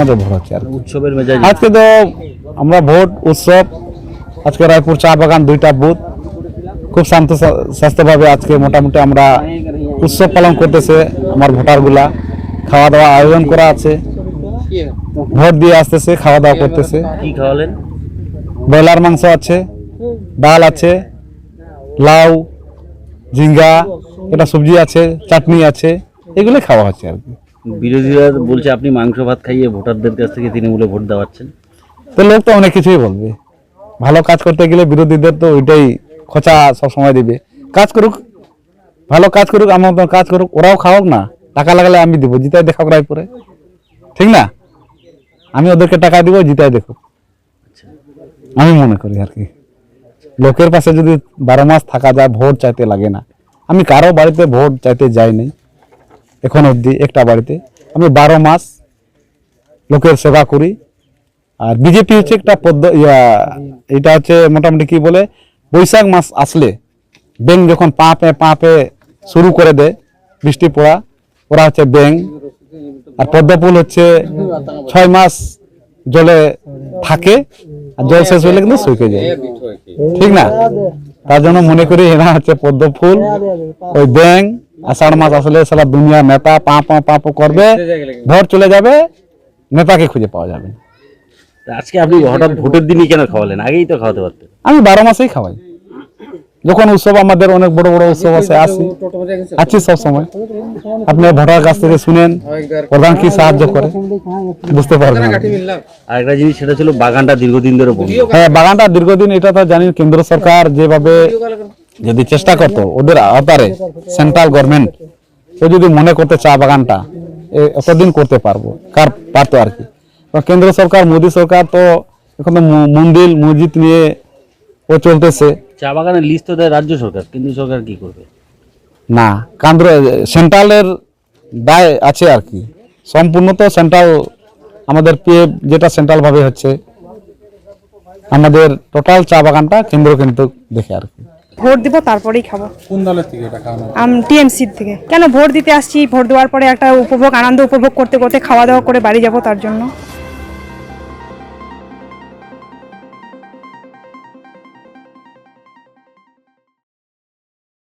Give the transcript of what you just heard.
আমাদের ভোট হচ্ছে আর উৎসবের মেজাজ। আজকে তো আমরা ভোট উৎসব আজকে রায়পুর চা বাগান দুইটা বুথ। খুব শান্ত স্বাস্থ্যভাবে আজকে মোটামুটি আমরা উৎসব পালন করতেছে আমার ভোটারগুলা। খাওয়া দাওয়া আয়োজন করা আছে। ভোট দিয়ে আসতেছে খাওয়া দাওয়া করতেছে। কি খাওয়ালেন? ব্রয়লার মাংস আছে ডাল আছে লাউ ঝিঙ্গা এটা সবজি আছে চাটনি আছে এগুলো খাওয়া হচ্ছে আর কি। বিরোধীরা বলছে আপনি মাংস ভাত খাইয়ে ভোটারদের কাছ থেকে তৃণমূলে ভোট দেওয়াচ্ছেন। তো লোক তো অনেক কিছুই বলবে। ভালো কাজ করতে গেলে বিরোধীদের তো ওইটাই খোঁচা সব সময় দিবে। কাজ করুক ভালো কাজ করুক আমার মতন কাজ করুক ওরাও খাওয়াক না। টাকা লাগালে আমি দিব জিতাই দেখাক রায়পুরে। ঠিক না? আমি ওদেরকে টাকা দিব জিতাই দেখুক। আমি মনে করি আর কি। লোকের পাশে যদি বারো মাস থাকা যায় ভোট চাইতে লাগে না। আমি কারও বাড়িতে ভোট চাইতে যাই নাই। এখন অবধি একটা বাড়িতে। আমি বারো মাস লোকের সেবা করি। আর বিজেপি হচ্ছে একটা পদ্ম, ইয়া, এটা হচ্ছে মোটামুটি কি বলে, বৈশাখ মাস আসলে। ব্যাং যখন পাঁপে পাঁপে শুরু করে দেয়, বৃষ্টি পড়া, ওরা হচ্ছে ব্যাং আর পদ্মফুল হচ্ছে ছয় মাস জলে থাকে, আর জল শেষ হলে কিন্তু শুকে যায়। ঠিক না? তার জন্য মনে করি এরা হচ্ছে পদ্মফুল, ওই ব্যাং আষাঢ় মাস আসলে সারা দুনিয়া নেতা পা পা পাপ করবে। ভোট চলে যাবে নেতাকে খুঁজে পাওয়া যাবে। না। তা আজকে আপনি হঠাৎ ভোটের দিনই কেন খাওয়ালেন? আগেই তো খাওয়াতে পারতেন। আমি বারো মাসেই খাওয়াই। যখন উৎসব আমাদের অনেক বড় বড় উৎসব আছে আসি। আছি সব সময়। আপনি ভোটার কাছ থেকে শুনেন প্রধান কি সাহায্য করে বুঝতে পারবেন আর কি। আরেকটা জিনিস সেটা ছিল বাগানটা দীর্ঘদিন ধরে বন্ধ। হ্যাঁ বাগানটা দীর্ঘদিন এটা তো জানি কেন্দ্র সরকার যেভাবে যদি চেষ্টা করতো ওদের আওতারে সেন্ট্রাল গভর্নমেন্ট ও যদি মনে করতে চা বাগানটা এতদিন করতে পারব কার পারতো আর কি? কেন্দ্র সরকার মোদী সরকার তো এখন তো মন্দির মসজিদ নিয়ে ও চলতেছে। চা বাগানের লিস্ট তো দেয় রাজ্য সরকার কেন্দ্র সরকার কি করবে? না কেন্দ্র সেন্ট্রালের দায় আছে আর কি। সম্পূর্ণ তো সেন্ট্রাল আমাদের পিএফ যেটা সেন্ট্রাল ভাবে হচ্ছে আমাদের টোটাল চা বাগানটা কেন্দ্র কিন্তু দেখে আর কি। ভোট দিব তারপরেই খাব। কোন দলের থেকে এটা খাওয়ানো আম টিএমসি থেকে। কেন ভোট দিতে আসছি? ভোট দেওয়ার পরে একটা উপভোগ আনন্দ উপভোগ করতে করতে খাওয়া দাওয়া করে বাড়ি যাব তার জন্য।